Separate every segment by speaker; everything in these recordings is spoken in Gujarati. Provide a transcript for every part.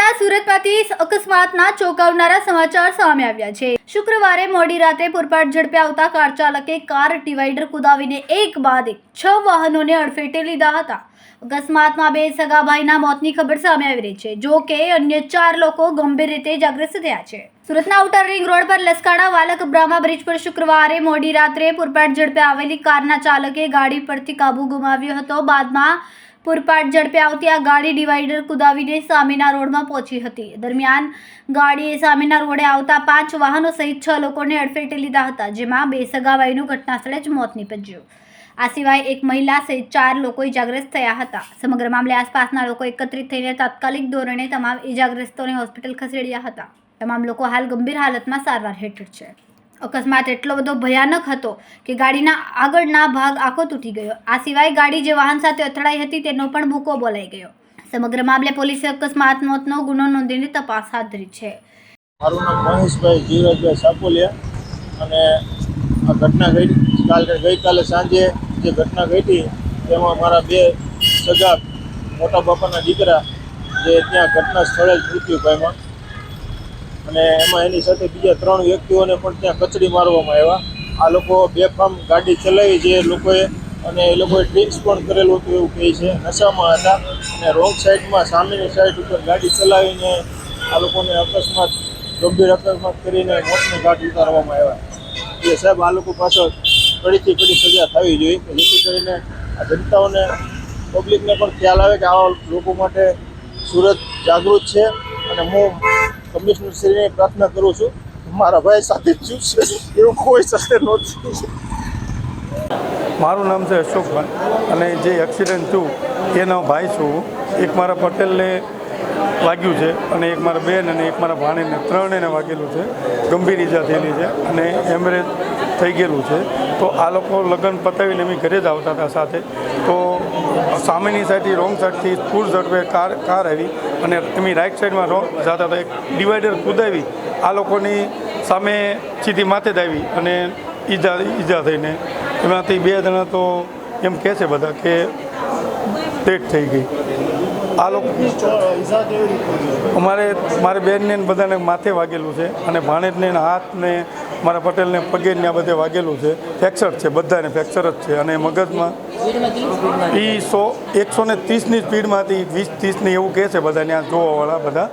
Speaker 1: ગુજરાતના સુરતમાંથી અકસ્માતના ચોંકાવનારા સમાચાર સામે આવ્યા છે. શુક્રવારે મોડી રાતે પુરપાટ ઝડપે આવતા કાર ચાલકે કાર ડિવાઈડર કુદાવીને એક બાદ એક છ વાહનોને અડફેટે લીધા હતા. અકસ્માતમાં બે સગાભાઈના મોતની ખબર સામે આવી રહી છે, જો કે અન્ય ચાર લોકો ગંભીર રીતે જાગ્રસ્ત થયા છે. સુરતના આઉટર રિંગ રોડ પર લસકાડા વાલક બ્રાહ્મા બ્રિજ પર શુક્રવારે મોડી રાત્રે પુરપાટ ઝડપે આવેલી કારના ચાલકે ગાડી પરથી કાબુ ગુમાવ્યો હતો. બાદમાં પૂરપાટ ઝડપે આવતી આ ગાડી ડિવાઈડર કુદાવીને સામેના રોડમાં પહોંચી હતી. દરમિયાન ગાડીએ સામેના રોડે આવતા પાંચ વાહનો સહિત છ લોકોને અડફેટે લીધા હતા, જેમાં બે સગાવાઈનું ઘટનાસ્થળે જ મોત નીપજ્યું. આ સિવાય એક મહિલા સહિત ચાર લોકો ઇજાગ્રસ્ત થયા હતા. સમગ્ર મામલે આસપાસના લોકો એકત્રિત થઈને તાત્કાલિક ધોરણે તમામ ઇજાગ્રસ્તોને હોસ્પિટલ ખસેડ્યા હતા. તમામ લોકો હાલ ગંભીર હાલતમાં સારવાર હેઠળ છે. અકસ્માત એટલો બધો ભયાનક હતો કે ગાડીના આગળના ભાગ આખો તૂટી ગયો. આ સિવાય ગાડી જે વાહન સાથે અથડાઈ હતી તેનો પણ ભૂકો બોલાઈ ગયો. સમગ્ર મામલે પોલીસે અકસ્માત, મોતનો ગુનો નોંધીને તપાસ હાથ ધરી છે.
Speaker 2: મારું નામ મહેશભાઈ જીવરાજભાઈ સાપોલિયા અને આ ઘટના ઘટી. કાલે ગઈકાલે સાંજે જે ઘટના ઘટી, તેમાં મારા બે સગા મોટા બાપાના દીકરા જે ત્યાં ઘટના સ્થળે જ મૃત્યુ પામ્યા. અને એમાં એની સાથે બીજા ત્રણ વ્યક્તિઓને પણ ત્યાં કચડી મારવામાં આવ્યા. આ લોકો બેફામ ગાડી ચલાવી જે લોકોએ અને એ લોકોએ ડ્રિંક્સ પણ કરેલું હતું એવું કહે છે. નશામાં હતા અને રોંગ સાઈડમાં, સામેની સાઈડ ઉપર ગાડી ચલાવીને આ લોકોને અકસ્માત, ગંભીર અકસ્માત કરીને મોતને ઘાટ ઉતારવામાં આવ્યા. એ સાહેબ આ લોકો પાછળ કડીથી કડી સજા થવી જોઈએ જેથી કરીને આ જનતાઓને પબ્લિકને પણ ખ્યાલ આવે કે આવા લોકો માટે સુરત જાગૃત છે અને હું કમિશનરશ્રીને પ્રાર્થના કરું છું મારા ભાઈ સાથે છું. એવું કોઈ સાથે નથી
Speaker 3: મારું નામ છે અશોકભાઈ અને જે એક્સિડન્ટ થયું, એનો ભાઈ છું. એક મારા પટેલને વાગ્યું છે અને એક મારા બેન અને એક મારા ભાણીને ત્રણેને વાગેલું છે. ગંભીર ઈજા થયેલી છે અને એમરેજ થઈ ગયેલું છે. તો આ લોકો લગ્ન પતાવીને અમે ઘરે જ આવતા હતા સાથે. તો સામેની સાઈડથી રોંગ સાઈડથી ફૂલ ઝડપે કાર કાર આવી અને એમની રાઈટ સાઈડમાં રોંગ જતા હતા એક ડિવાઈડર કુદાવી. આ લોકોની સામે સીધી માથે આવી અને ઈજા ઈજા થઈને એમાંથી બે જણા તો એમ કહે છે બધા કે ડેટ થઈ ગઈ. આ લોકો અમારે મારે બેનને બધાને માથે વાગેલું છે અને ભાણેજને ને હાથ ને મારા પટેલને પગે ને આ બધે વાગેલું છે. ફ્રેક્ચર છે બધાને ફ્રેક્ચર જ છે. અને મગજમાં એ સો એકસો ને ત્રીસની સ્પીડમાંથી વીસ ત્રીસની એવું કહે છે બધા ત્યાં જોવાવાળા બધા.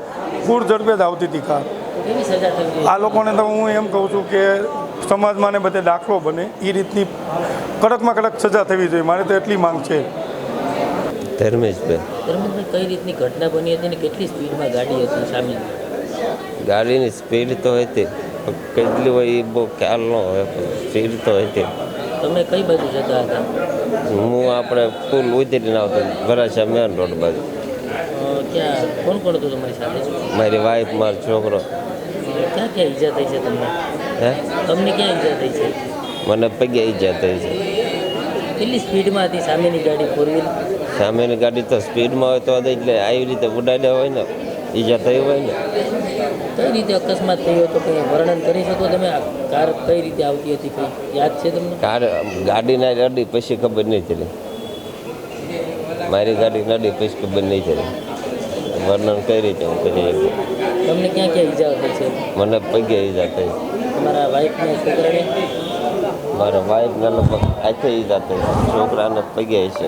Speaker 3: પૂર ઝડપે જ આવતી હતી કાર. આ લોકોને તો હું એમ કહું છું કે સમાજમાં ને બધે દાખલો બને. એ રીતની કડકમાં કડક સજા થવી જોઈએ. મારે તો એટલી માંગ છે.
Speaker 4: ધર્મેશભાઈ.
Speaker 5: ધર્મેશભાઈ કઈ રીતની ઘટના બની હતી ને કેટલી સ્પીડમાં ગાડી હતી સામે?
Speaker 4: ગાડીની સ્પીડ તો હતી. કેટલી હોય એ બહુ ખ્યાલ ન હોય ફીરતો તો હતી.
Speaker 5: તમે કઈ બાજુ જતા હતા?
Speaker 4: હું આપણે પુલ ઉતરીને આવતો વરાછા મેન રોડ બાજુ.
Speaker 5: ક્યાં? કોણ કોણ હતું તમારી સાથે?
Speaker 4: મારી વાઈફ મારો છોકરો.
Speaker 5: ક્યાં ક્યાં ઈજા થઈ છે તમને?
Speaker 4: હે?
Speaker 5: તમને ક્યાં ઈજા થઈ છે?
Speaker 4: મને પગે ઈજા થઈ છે.
Speaker 5: કેટલી સ્પીડમાં હતી સામેની ગાડી ફોર વ્હીલ
Speaker 4: સામેની ગાડી તો સ્પીડમાં હોય તો એટલે આવી રીતે ઉડાડ્યા હોય ને. ઈજા થઈ હોય ને?
Speaker 5: કઈ રીતે અકસ્માત થયો હતો કંઈ વર્ણન કરી શકો તમે? આ કાર કઈ રીતે આવતી હતી કંઈ? યાદ છે તમને?
Speaker 4: કાર ગાડીના અડી પછી ખબર નહીં ચડી. મારી ગાડી નડી પછી ખબર નહીં ચડી. વર્ણન કઈ રીતે હું કરી
Speaker 5: તમને ક્યાં ક્યાં ઈજા થઈ છે?
Speaker 4: મને પગે ઈજા થઈ.
Speaker 5: તમારા વાઈફને છોકરાને?
Speaker 4: મારા વાઈફને લગભગ હાથે ઈજા થઈ. છોકરાને પગે છે